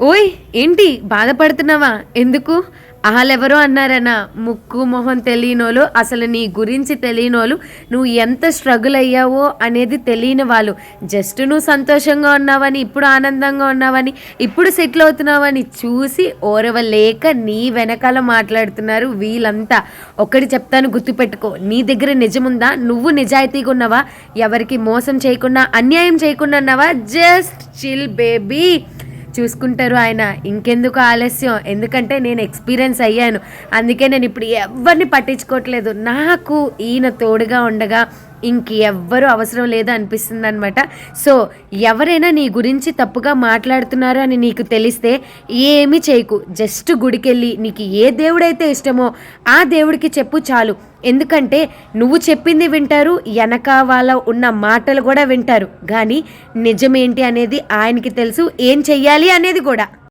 ఓయ్ ఏంటి? బాధపడుతున్నావా? ఎందుకు? అహలెవరో అన్నారనా ముక్కు మొహం తెలియనోళ్ళు అసలు నీ గురించి తెలియనోళ్ళు నువ్వు ఎంత స్ట్రగుల్ అయ్యావో అనేది తెలియని వాళ్ళు. జస్ట్ నువ్వు సంతోషంగా ఉన్నావని ఇప్పుడు ఆనందంగా ఉన్నావని ఇప్పుడు సెటిల్ అవుతున్నావని చూసి ఓరవలేక నీ వెనకాల మాట్లాడుతున్నారు వీళ్ళంతా. ఒకటి చెప్తాను గుర్తుపెట్టుకో. నీ దగ్గర నిజముందా? నువ్వు నిజాయితీగా ఉన్నావా ఎవరికి మోసం చేయకుండా అన్యాయం చేయకుండా ఉన్నావా? జస్ట్ చిల్ బేబీ చూసుకుంటారు ఆయన. ఇంకెందుకు ఆలస్యం? ఎందుకంటే నేను ఎక్స్పీరియన్స్ అయ్యాను. అందుకే నేను ఇప్పుడు ఎవరిని పట్టించుకోవట్లేదు. నాకు ఈయన తోడుగా ఉండగా ఇంకెవ్వరూ అవసరం లేదు అనిపిస్తుంది అనమాట సో ఎవరైనా నీ గురించి తప్పుగా మాట్లాడుతున్నారు అని నీకు తెలిస్తే ఏమీ చేయకు. జస్ట్ గుడికెళ్ళి నీకు ఏ దేవుడైతే ఇష్టమో ఆ దేవుడికి చెప్పు చాలు. ఎందుకంటే నువ్వు చెప్పింది వింటారు వెనక వాళ్ళ ఉన్న మాటలు కూడా వింటారు. కానీ నిజమేంటి అనేది ఆయనకి తెలుసు ఏం చెయ్యాలి అనేది కూడా.